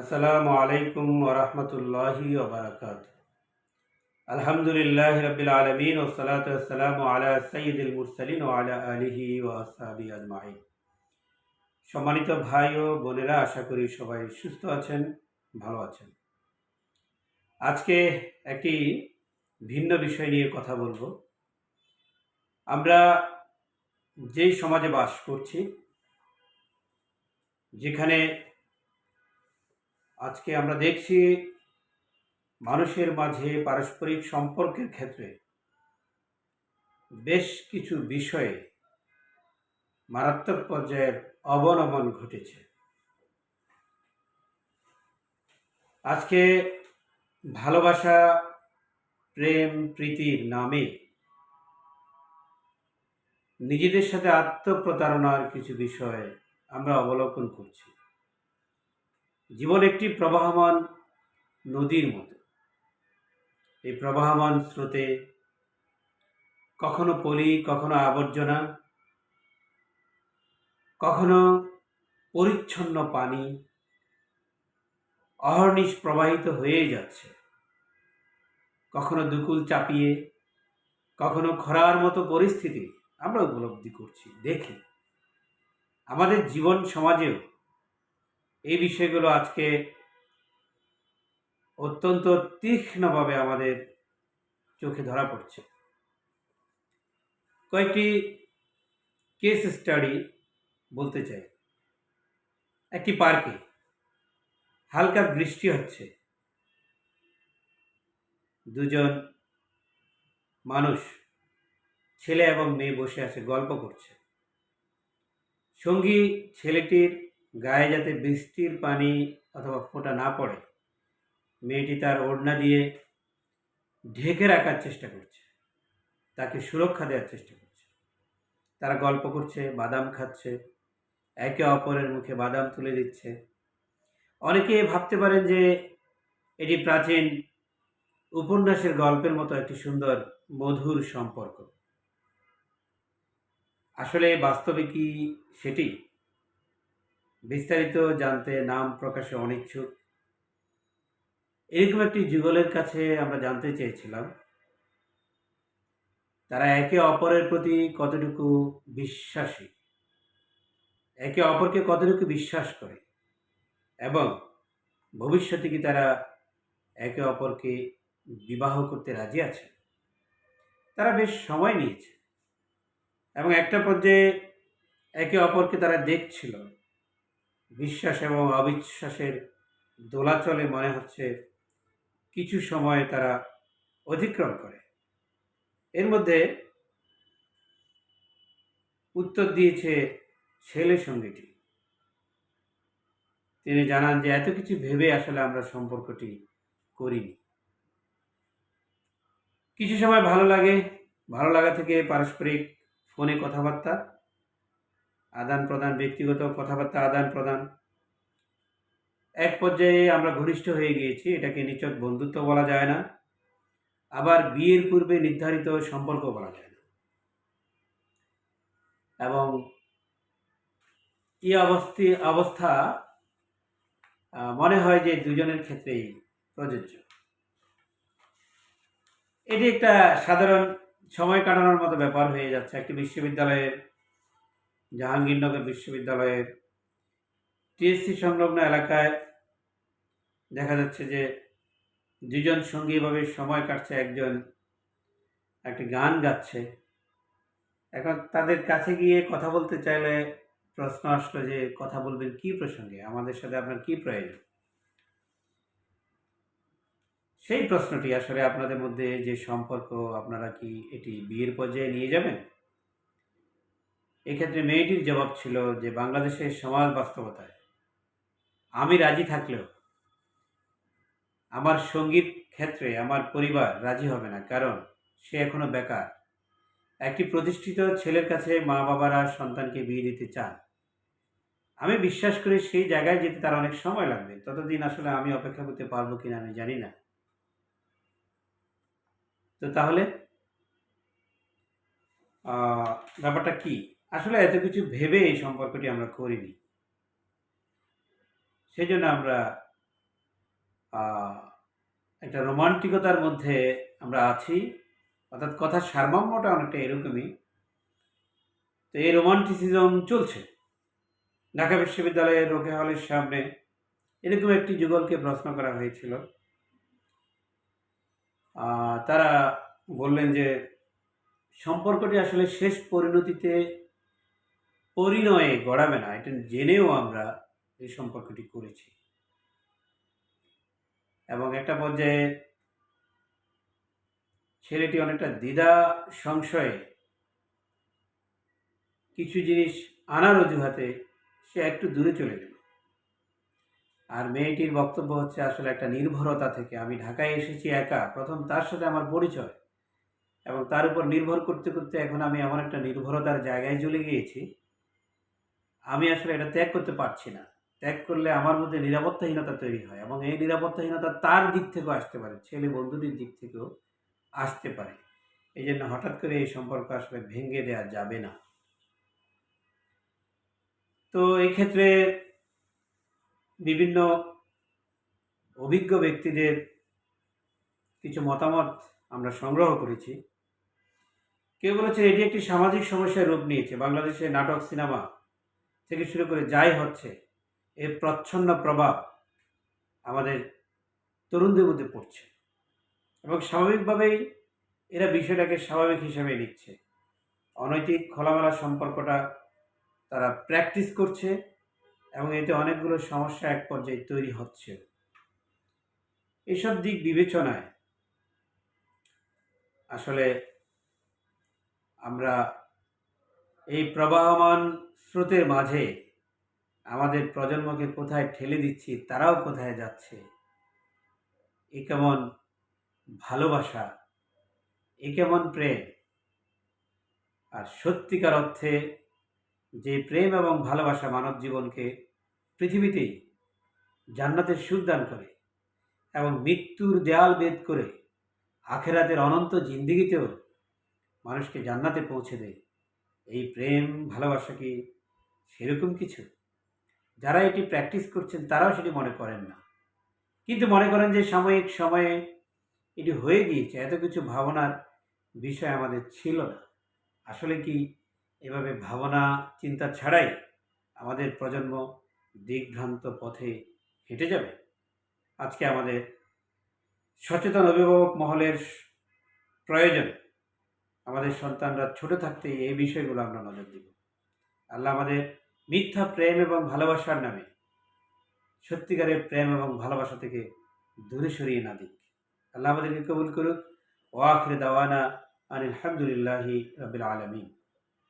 আসসালামু আলাইকুম ওরহমতুল্লাহি ওবরাকাত আলহামদুলিল্লাহ রবিল আলমিন ও সালাতাম আলা সঈদুল মুরসালিন ও আলা আলিহি ও আসহাবি আজমাইন। সম্মানিত ভাই ও বোনেরা, আশা করি সবাই সুস্থ আছেন, ভালো আছেন। আজকে একটি ভিন্ন বিষয় নিয়ে কথা বলব। আমরা যেই সমাজে বাস করছি, যেখানে আজকে আমরা দেখছি মানুষের মাঝে পারস্পরিক সম্পর্কের ক্ষেত্রে বেশ কিছু বিষয়ে মারাত্মক পর্যায়ের অবনমন ঘটেছে। আজকে ভালোবাসা, প্রেম প্রীতির নামে নিজেদের সাথে আত্মপ্রতারণার কিছু বিষয় আমরা অবলোকন করছি। জীবন একটি প্রবাহমান নদীর মতো। এই প্রবাহমান স্রোতে কখনো পলি, কখনো আবর্জনা, কখনো পরিচ্ছন্ন পানি অহর্নিশ প্রবাহিত হয়ে যাচ্ছে। কখনো দুকুল চাপিয়ে, কখনো খরার মতো পরিস্থিতি আমরা উপলব্ধি করছি, দেখি। আমাদের জীবন সমাজেও এই বিষয়গুলো আজকে অত্যন্ত তীক্ষ্ণভাবে আমাদের চোখে ধরা পড়ছে। কয়েকটি কেস স্টাডি বলতে চাই। একটি পার্কে হালকা বৃষ্টি হচ্ছে। দুজন মানুষ, ছেলে এবং মেয়ে বসে আছে, গল্প করছে। সঙ্গী ছেলেটির গায়ে যাতে বৃষ্টির পানি অথবা ফোঁটা না পড়ে, মেয়েটি তার ওড়না দিয়ে ঢেকে রাখার চেষ্টা করছে। তাকে সুরক্ষা দেওয়ার চেষ্টা করছে। তারা গল্প করছে, বাদাম খাচ্ছে, একে অপরের মুখে বাদাম তুলে দিচ্ছে। অনেকে ভাবতে পারেন যে এটি প্রাচীন উপন্যাসের গল্পের মতো একটি সুন্দর, মধুর সম্পর্ক। আসলে বাস্তবে কি সেটি? বিস্তারিত জানতে নাম প্রকাশে অনিচ্ছুক। এরকম একটি যুগলের কাছে আমরা জানতে চেয়েছিলাম। তারা একে অপরের প্রতি কতটুকু বিশ্বাসী? একে অপরকে কতটুকু বিশ্বাস করে? এবং ভবিষ্যতে কি তারা একে অপরকে বিবাহ করতে রাজি আছে? তারা বেশ সময় নিয়েছে এবং একটা পর্যায়ে একে অপরকে তারা দেখছিল। বিশ্বাস এবং অবিশ্বাসের দোলাচলে মনে হচ্ছে কিছু সময় তারা অতিক্রম করে। এর মধ্যে উত্তর দিয়েছে ছেলে সঙ্গীটি। তিনি জানান যে, এত কিছু ভেবে আসলে আমরা সম্পর্কটি করিনি। কিছু সময় ভালো লাগে, ভালো লাগা থেকে পারস্পরিক ফোনে কথাবার্তা আদান প্রদান, ব্যক্তিগত কথাবার্তা আদান প্রদান। এক পর্যায়ে আমরা ঘনিষ্ঠ হয়ে গিয়েছি, এটাকে নিচক বন্ধুত্ব বলা যায় না। আবার বিয়ের পূর্বে নির্ধারিত সম্পর্ক বলা যায় না। এবং এই অবস্থি, অবস্থা মনে হয় যে দুজনের ক্ষেত্রেই প্রযোজ্য। এটি একটা সাধারণ সময় কাটানোর মতো ব্যাপার হয়ে যাচ্ছে। একটি বিশ্ববিদ্যালয়ের জাহাঙ্গীরনগর বিশ্ববিদ্যালয়ের টিএসসি সংলগ্ন এলাকায় দেখা যাচ্ছে যে দুজন সঙ্গী এভাবে সময় কাটছে, একজন একটি গান গাচ্ছে। এখন তাদের কাছে গিয়ে কথা বলতে চাইলে প্রশ্ন আসলো যে, কথা বলবেন কি প্রসঙ্গে? আমাদের সাথে আপনার কি প্রয়োজন? সেই প্রশ্নটি আসলে আপনাদের মধ্যে যে সম্পর্ক, আপনারা কি এটি বিয়ের পর্যায়ে নিয়ে যাবেন? এক্ষেত্রে মেয়েটির জবাব ছিল যে বাংলাদেশের সমাজ বাস্তবতায়। আমি রাজি থাকলেও আমার সংগীত ক্ষেত্রে আমার পরিবার রাজি হবে না, কারণ সে এখনও বেকার। একটি প্রতিষ্ঠিত ছেলের কাছে মা বাবারা সন্তানকে বিয়ে দিতে চান। আমি বিশ্বাস করি সেই জায়গায় যেতে তার অনেক সময় লাগবে। ততদিন আসলে আমি অপেক্ষা করতে পারব কিনা আমি জানি না। তো তাহলে ব্যাপারটা কি? আসলে এত কিছু ভেবে এই সম্পর্কটি আমরা করিনি। সেই জন্য আমরা একটা রোমান্টিকতার মধ্যে আমরা আছি। অর্থাৎ কথার সারমর্মটা অনেকটা এরকমই। তো এই রোমান্টিসিজম চলছে। ঢাকা বিশ্ববিদ্যালয়ের রোকে হলের সামনে এরকম একটি যুগলকে প্রশ্ন করা হয়েছিল। তারা বললেন যে, সম্পর্কটি আসলে শেষ পরিণতিতে পরিণয়ে গড়াবে না। এটা জেনেও আমরা এই সম্পর্কটি করেছি। এবং একটা পর্যায়ে ছেলেটি অনেকটা দ্বিধা সংশয়ে কিছু জিনিস আনার অজুহাতে সে একটু দূরে চলে গেল। আর মেয়েটির বক্তব্য হচ্ছে, আসলে একটা নির্ভরতা থেকে আমি ঢাকায় এসেছি একা। প্রথম তার সাথে আমার পরিচয়। এবং তার উপর নির্ভর করতে করতে এখন আমি এমন একটা নির্ভরতার জায়গায় চলে গিয়েছি আমি আসলে এটা ত্যাগ করতে পারছি না। ত্যাগ করলে আমার মধ্যে নিরাপত্তাহীনতা তৈরি হয় এবং এই নিরাপত্তাহীনতা তার দিক থেকেও আসতে পারে, ছেলে বন্ধুটির দিক থেকেও আসতে পারে। এই জন্য হঠাৎ করে এই সম্পর্ক আসলে ভেঙে দেওয়া যাবে না। তো এই ক্ষেত্রে বিভিন্ন অভিজ্ঞ ব্যক্তিদের কিছু মতামত আমরা সংগ্রহ করেছি। কেউ বলেছে, এটি একটি সামাজিক সমস্যার রূপ নিয়েছে। বাংলাদেশে নাটক, সিনেমা থেকে শুরু করে যাই হচ্ছে, এর প্রচ্ছন্ন প্রভাব আমাদের তরুণদের মধ্যে পড়ছে। এবং স্বাভাবিকভাবেই এরা বিষয়টাকে স্বাভাবিক হিসেবে নিচ্ছে। অনৈতিক খোলামেলা সম্পর্কটা তারা প্র্যাকটিস করছে এবং এতে অনেকগুলো সমস্যা এক পর্যায়ে তৈরি হচ্ছে। এসব দিক বিবেচনায় আসলে আমরা এই প্রবাহমান স্রোতের মাঝে আমাদের প্রজন্মকে কোথায় ঠেলে দিচ্ছি, তারাও কোথায় যাচ্ছে? এ কেমন ভালোবাসা, এ কেমন প্রেম? আর সত্যিকার অর্থে যে প্রেম এবং ভালোবাসা মানব জীবনকে পৃথিবীতেই জান্নাতের সুখ দান করে এবং মৃত্যুর দেয়াল ভেদ করে আখেরাতের অনন্ত জিন্দিগিতেও মানুষকে জান্নাতে পৌঁছে দেয়। এই প্রেম, ভালোবাসা কি সেরকম কিছু? যারা এটি প্র্যাকটিস করছেন, তারাও সেটি মনে করেন না। কিন্তু মনে করেন যে সাময়িক সময়ে এটি হয়ে গিয়েছে, এত কিছু ভাবনার বিষয় আমাদের ছিল না। আসলে কি এভাবে ভাবনা, চিন্তা ছাড়াই আমাদের প্রজন্ম দিকভ্রান্ত পথে হেঁটে যাবে? আজকে আমাদের সচেতন অভিভাবক মহলের প্রয়োজন আমাদের সন্তানরা ছোট থাকতে এই বিষয়গুলো আমরা নজর দিব। আল্লাহ আমাদের মিথ্যা প্রেম এবং ভালোবাসার নামে সত্যিকারের প্রেম এবং ভালোবাসা থেকে দূরে সরিয়ে না দিক। আল্লাহ আমাদেরকে কবুল করুক। ওয়াখির দাওয়ানা আনিল আলহামদুলিল্লাহি রবিল আলমিন।